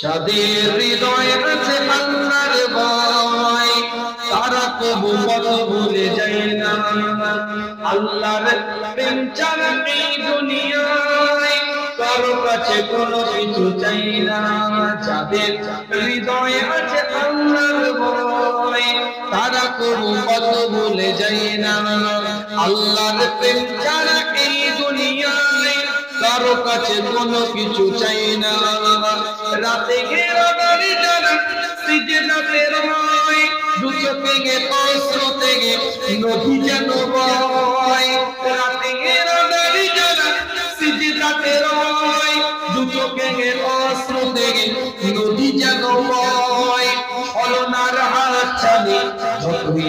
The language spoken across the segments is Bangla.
যাদের হৃদয়ে আছে তারা কবু ভুলে যায় না। আল্লাহর দুনিয়ায়, কারও কাছে কোনো কিছু চাই না। যাদের হৃদয়ে আছে আল্লাহর ভয়, তারা কবু ভুলে যায় না। আল্লাহর প্রেম কারও কাছে কোনো কিছু চাই না। রাতে ঘেরা সিজদাতে রয় দু চোখে গে নদী যেন রাতে ঘেরা বাড়ি যারা সিজদাতে রয় দু চোখে গে অশ্রুতে গে, নদী যেন বয়। হাত ছানি যতই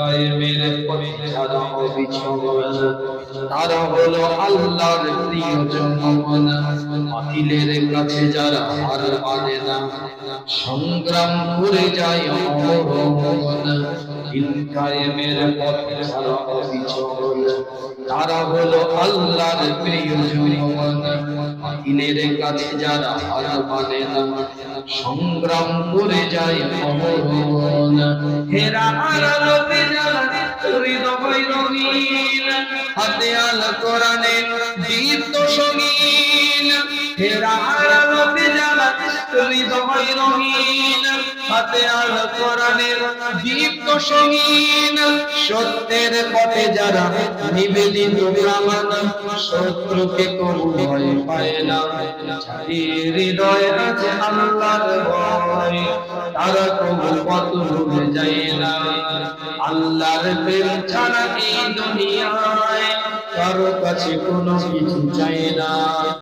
কায়েমের ছাড়া অবিচল তারা হলো আল্লাহর প্রিয়জন মাতিলের কাছে যারা হার মানে না, সংগ্রাম করে যায় অমরণ দিন কায়েমের পথে ছাড়া অবিচল তারা হলো আল্লাহর প্রিয়জন দিনের কাছে যারা হার মানে না, সংগ্রাম করে যায় অমরণ হেরা রঙিন, হাতে আল কোরআনে দীপ্ত সঙ্গীন। হেরা রঙিন। হাতে আল কোরআনের দীপ্ত সঙ্গীন সত্যের পথে যারা নিবেদিত প্রামাণ শত্রুকে কোনো পায় না। হৃদয় আছে আল্লাহর ভয়, তারা কোনো পথ ভুলে যায় না। আল্লাহর প্রেম ছাড়া এই দুনিয়ায় কারও কাছে কোনো কিছু চাই না।